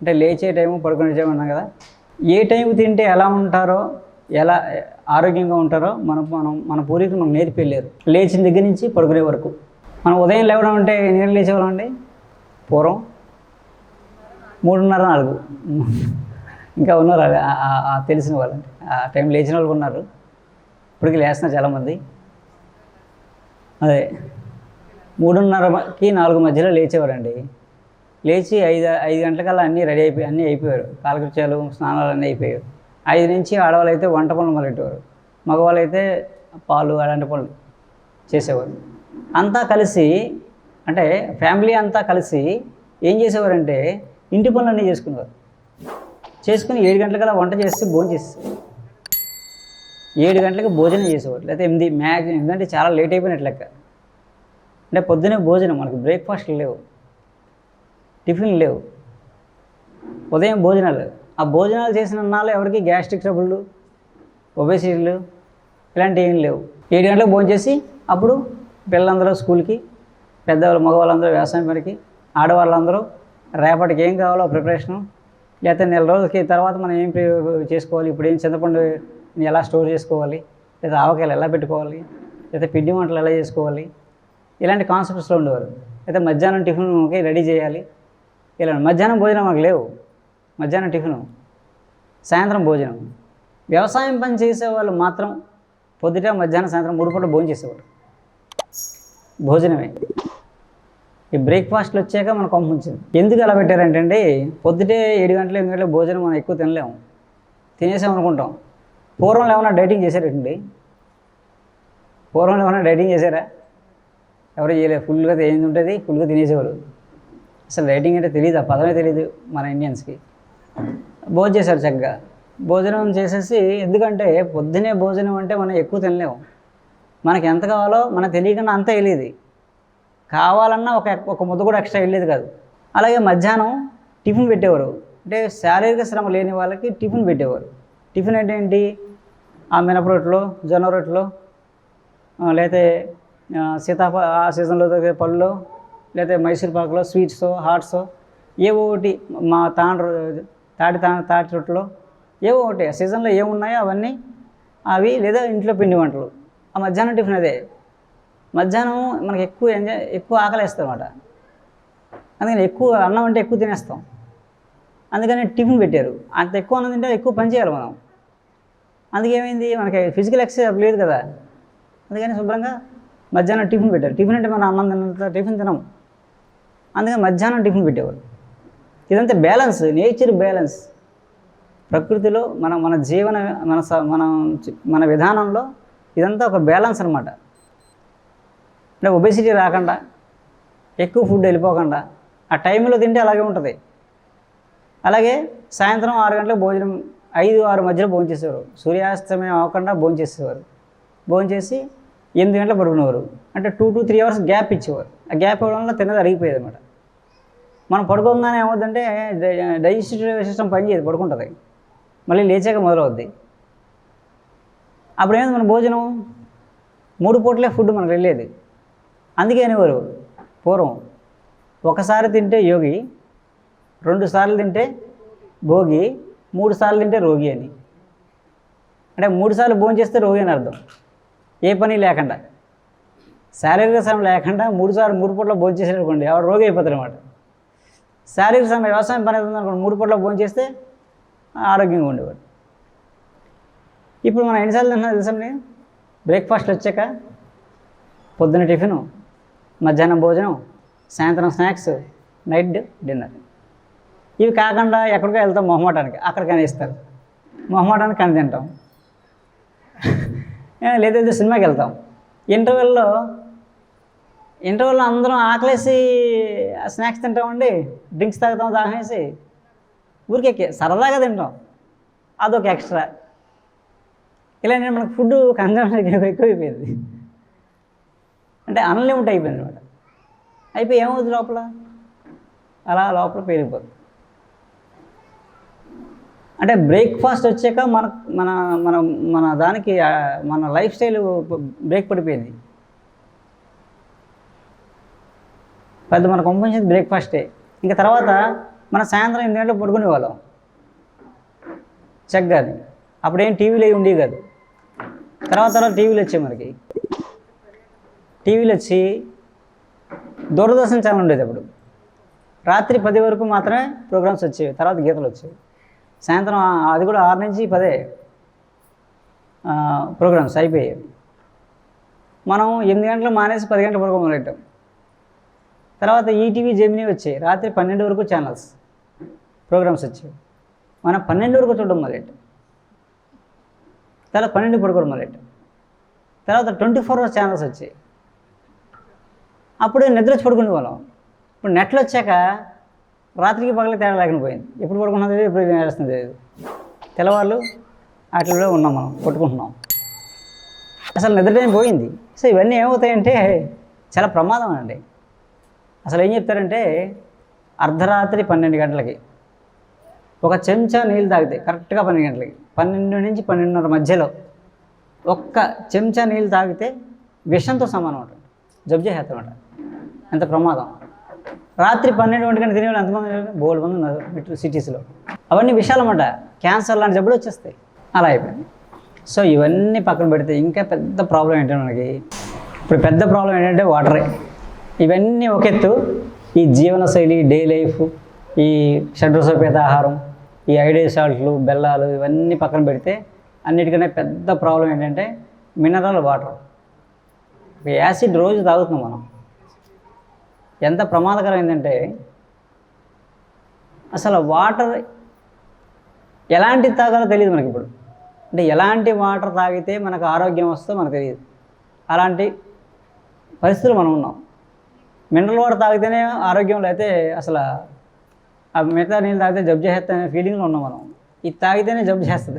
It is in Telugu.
అంటే లేచే టైము పడుకునే టైం అన్నాం కదా. ఏ టైంకి తింటే ఎలా ఉంటారో ఎలా ఆరోగ్యంగా ఉంటారో మనం మనం మన పూర్వీకులు మనకు నేర్పిల్లేరు లేచిన దగ్గర నుంచి పడుకునే వరకు. మనం ఉదయం లేవడం అంటే నీళ్ళు లేచేవాళ్ళండి అండి? పూర్వం? మూడున్నర నాలుగు. ఇంకా ఉన్నారు తెలిసిన వాళ్ళు. ఆ టైం లేచిన వాళ్ళు ఉన్నారు. ఇప్పటికి లేస్తున్నారు చాలామంది. అదే. మూడున్నరకి నాలుగు మధ్యలో లేచేవారండి. లేచి ఐదు ఐదు గంటలకల్లా అన్నీ రెడీ అయిపోయి అన్నీ అయిపోయారు. కాలకృత్యాలు స్నానాలు అన్నీ అయిపోయారు ఐదు నుంచి ఆడవాళ్ళు అయితే వంట పనులు మొదలెట్టేవారు. మగవాళ్ళు అయితే పాలు అలాంటి పనులు చేసేవారు. అంతా కలిసి అంటే ఫ్యామిలీ అంతా కలిసి ఏం చేసేవారంటే ఇంటి పనులన్నీ చేసుకునేవారు. చేసుకుని ఏడు గంటలకల్లా వంట చేసి భోజనం చేసేవారు ఏడు గంటలకు భోజనం చేసేవారు. లేకపోతే ఎనిమిది మ్యాక్సిమం ఎందుకంటే చాలా లేట్ అయిపోయినట్లెక్క అంటే పొద్దునే భోజనం మనకు బ్రేక్ఫాస్ట్లు లేవు. టిఫిన్లు లేవు. ఉదయం భోజనాలు. ఆ భోజనాలు చేసిన నాళ్ళు ఎవరికి? గ్యాస్ట్రిక్ ట్రబుళ్ళు ఒబేసిటీలు ఇలాంటివి ఏం లేవు. ఏడు గంటలకు భోజనం చేసి అప్పుడు పిల్లలందరూ స్కూల్కి పెద్దవాళ్ళు మగవాళ్ళందరూ వ్యవసాయం పనికి ఆడవాళ్ళందరూ రేపటికి ఏం కావాలో ప్రిపరేషను లేకపోతే నెల రోజులకి తర్వాత మనం ఏం చేసుకోవాలి ఇప్పుడు ఏం చింతపండు ఎలా స్టోర్ చేసుకోవాలి లేదా ఆవకాయలు ఎలా పెట్టుకోవాలి లేదా పిండి వంటలు ఎలా చేసుకోవాలి ఇలాంటి కాన్సెప్ట్స్లో ఉండేవారు. అయితే మధ్యాహ్నం టిఫిన్కి రెడీ చేయాలి. ఇలా మధ్యాహ్నం భోజనం మాకు లేవు. మధ్యాహ్నం టిఫిను సాయంత్రం భోజనం. వ్యవసాయం పని చేసే వాళ్ళు మాత్రం పొద్దుట మధ్యాహ్నం సాయంత్రం మూడు పూట భోజనం చేసేవారు భోజనమే. ఈ బ్రేక్ఫాస్ట్లు వచ్చాక మనకు పంపించింది ఎందుకు అలా పెట్టారంటే అండి పొద్దుటే ఏడు గంటలు ఎనిమిది గంటలకు భోజనం మనం ఎక్కువ తినలేము. తినేసాం అనుకుంటాం. పూర్వంలో ఏమైనా డైటింగ్ చేశారండి పూర్వంలో ఏమైనా డైటింగ్ చేశారా? ఎవరు చేయలేదు. ఫుల్గా ఏం ఉంటుంది ఫుల్గా తినేసేవారు అసలు రైటింగ్ అంటే తెలియదు ఆ పదమే తెలియదు మన ఇండియన్స్కి భోజనం చేశారు చక్కగా. భోజనం చేసేసి ఎందుకంటే పొద్దునే భోజనం అంటే మనం ఎక్కువ తినలేము. మనకి ఎంత కావాలో మనకు తెలియకుండా అంతా వెళ్ళేది. కావాలన్నా ఒక ఒక ముద్ద కూడా ఎక్స్ట్రా వెళ్ళేది కాదు. అలాగే మధ్యాహ్నం టిఫిన్ పెట్టేవారు. అంటే శారీరక శ్రమ లేని వాళ్ళకి టిఫిన్ పెట్టేవారు. టిఫిన్ అంటే ఏంటి? ఆ మినప రొట్టెలు జొన్న రొట్టెలు లేకపోతే సీతాఫ ఆ సీజన్లో దొరికే పళ్ళు లేకపోతే మైసూర్ పాకులో స్వీట్స్ హాట్స్ ఏవో ఒకటి మా తాండ్రు తాటి తా తాటి రొట్టెలో ఏవో ఒకటి. ఆ సీజన్లో ఏమున్నాయో అవన్నీ అవి లేదా ఇంట్లో పిండి వంటలు. ఆ మధ్యాహ్నం టిఫిన్ అదే. మధ్యాహ్నం మనకి ఎక్కువ ఎంజాయ్ ఎక్కువ ఆకలిస్తాం అన్నమాట అందుకని ఎక్కువ అన్నం అంటే ఎక్కువ తినేస్తాం. అందుకని టిఫిన్ పెట్టారు. అంత ఎక్కువ అన్నం తింటే ఎక్కువ పని చేయాలి మనం. అందుకేమైంది మనకి ఫిజికల్ ఎక్సర్సైజ్ లేదు కదా. అందుకని శుభ్రంగా మధ్యాహ్నం టిఫిన్ పెట్టారు. టిఫిన్ అంటే మనం అన్నం తిన్నంత టిఫిన్ తినము. అందుకని మధ్యాహ్నం టిఫిన్ పెట్టేవారు ఇదంతా బ్యాలెన్స్ నేచర్ బ్యాలెన్స్. ప్రకృతిలో మన మన జీవన మన స- మన మన విధానంలో ఇదంతా ఒక బ్యాలెన్స్ అనమాట అంటే ఒబేసిటీ రాకుండా ఎక్కువ ఫుడ్ వెళ్ళిపోకుండా ఆ టైంలో తింటే అలాగే ఉంటుంది. అలాగే సాయంత్రం ఆరు గంటలకు భోజనం ఐదు ఆరు మధ్యలో భోజనం చేసేవారు సూర్యాస్తమయం అవ్వకుండా భోజనం చేసేవారు భోజనం చేసి ఎనిమిది గంటల పడుకునేవారు. అంటే two to three hours gap ఇచ్చేవారు. ఆ గ్యాప్ ఇవ్వడం వల్ల తిన్నది అరిగిపోయేది అనమాట మనం పడుకోగానే ఏమవుతుందంటే డైజెస్టివ్ సిస్టమ్ పనిచేయదు పడుకుంటుంది. మళ్ళీ లేచాక మొదలవుద్ది. అప్పుడు ఏమైంది మన భోజనం? మూడు పూటలే ఫుడ్ మనకు వెళ్ళేది. అందుకే అనేవారు పూర్వం ఒకసారి తింటే యోగి రెండు సార్లు తింటే భోగి మూడు సార్లు తింటే రోగి అని. అంటే మూడు సార్లు భోజనం చేస్తే రోగి అని అర్థం. ఏ పని లేకుండా. శారీరక శ్రమ లేకుండా మూడు సార్లు మూడు పూట్ల భోజనం చేసేటనుకోండి ఎవరు రోగి అయిపోతారు అనమాట శారీరక శ్రమ వ్యవసాయం పని అవుతుంది అనుకోండి మూడు పూట్ల భోజనం చేస్తే ఆరోగ్యంగా ఉండేవాడు. ఇప్పుడు మనం ఎన్నిసార్లు తింటున్నా తెలుసండి బ్రేక్ఫాస్ట్ వచ్చాక పొద్దున టిఫిను మధ్యాహ్నం భోజనం సాయంత్రం స్నాక్స్ నైట్ డిన్నర్. ఇవి కాకుండా ఎక్కడికో వెళ్తాం మొహమాటానికి. అక్కడికైనా ఇస్తారు మొహమాటానికి కని తింటాం. లేదంటే సినిమాకి వెళ్తాం. ఇంటర్వెల్లో ఇంటర్వెల్లో అందరం ఆకలేసి స్నాక్స్ తింటామండి డ్రింక్స్ తాగుతాం దాహేసి ఊరికెక్కి సరదాగా తింటాం. అదొక ఎక్స్ట్రా. ఇలా నేను మనకు ఫుడ్ కన్సంప్షన్ ఎక్కువైపోయింది. అంటే అన్లిమిట్ అయిపోయింది అనమాట అయిపోయి ఏమవుతుంది లోపల? అలా లోపల పెరిగిపోతుంది అంటే బ్రేక్ఫాస్ట్ వచ్చాక మన మన మన మన దానికి మన లైఫ్ స్టైల్ బ్రేక్ పడిపోయింది. పెద్ద మన పంపించింది బ్రేక్ఫాస్టే. ఇంకా తర్వాత మన సాయంత్రం ఎనిమిది గంటలకు పడుకునే వాళ్ళం కాదు అప్పుడేం టీవీలు అవి ఉండేవి కాదు. తర్వాత తర్వాత టీవీలు వచ్చాయి మనకి. టీవీలు వచ్చి దూరదర్శన్ ఛానల్ ఉండేది అప్పుడు. రాత్రి పది వరకు మాత్రమే ప్రోగ్రామ్స్ వచ్చేవి. తర్వాత గీతలు వచ్చేవి. సాయంత్రం అది కూడా ఆరు నుంచి పదే ప్రోగ్రామ్స్ అయిపోయాయి. మనం ఎనిమిది గంటలు మానేసి పది గంటల వరకు మొదలెట్టాం తర్వాత ఈటీవీ జెమినీ వచ్చాయి. రాత్రి పన్నెండు వరకు ఛానల్స్ ప్రోగ్రామ్స్ వచ్చాయి. మనం పన్నెండు వరకు చూడడం మొదలెట్టాం. తర్వాత పన్నెండు పడుకోవడం మొదలెట్టాం. తర్వాత ట్వంటీ ఫోర్ అవర్స్ ఛానల్స్ వచ్చాయి. అప్పుడు నిద్ర వచ్చి పడుకునే వాళ్ళం. ఇప్పుడు నెట్లు వచ్చాక రాత్రికి పగలకి తేడా లేకుండా పోయింది. ఎప్పుడు పడుకున్నది తెలియదు, ఎప్పుడు నేడుస్తుంది లేదు తెల్లవాళ్ళు వాటిలో ఉన్నాం మనం కొట్టుకుంటున్నాం. అసలు నిద్ర టైం పోయింది. సో ఇవన్నీ ఏమవుతాయంటే చాలా ప్రమాదం అండి. అసలు ఏం చెప్తారంటే అర్ధరాత్రి పన్నెండు గంటలకి ఒక చెంచా నీళ్ళు తాగితే కరెక్ట్గా పన్నెండు గంటలకి పన్నెండు నుంచి పన్నెండున్నర మధ్యలో ఒక్క చెంచా నీళ్ళు తాగితే విషంతో సమానం ఉంటుంది జబ్బు చేసేస్తాం అంట ఎంత ప్రమాదం. రాత్రి పన్నెండు ఒంటి తినే వాళ్ళు ఎంతమంది బోల్ మంది ఉన్నారు మెట్రో సిటీస్లో అవన్నీ విషయాలన్నమాట. క్యాన్సర్ లాంటి జబ్బులు వచ్చేస్తాయి. అలా అయిపోయింది. సో ఇవన్నీ పక్కన పెడితే ఇంకా పెద్ద ప్రాబ్లం ఏంటంటే మనకి ఇప్పుడు పెద్ద ప్రాబ్లం ఏంటంటే వాటరే ఇవన్నీ ఒక ఎత్తు. ఈ జీవనశైలి డే లైఫ్ ఈ షడ్రసోపేత ఆహారం ఈ ఐడే సాల్ట్లు బెల్లాలు ఇవన్నీ పక్కన పెడితే అన్నిటికన్నా పెద్ద ప్రాబ్లం ఏంటంటే మినరల్ వాటర్ యాసిడ్ రోజు తాగుతున్నాం మనం. ఎంత ప్రమాదకరమైందంటే అసలు వాటర్ ఎలాంటి తాగాలో తెలియదు మనకి ఇప్పుడు అంటే ఎలాంటి వాటర్ తాగితే మనకు ఆరోగ్యం వస్తుందో మనకు తెలియదు. అలాంటి పరిస్థితులు మనం ఉన్నాం. మినరల్ వాటర్ తాగితేనే ఆరోగ్యం అయితే అసలు ఆ మిగతా నీళ్ళు తాగితే జబ్బు చేస్తే ఫీలింగ్లో ఉన్నాం మనం. ఇది తాగితేనే జబ్బు చేస్తుంది.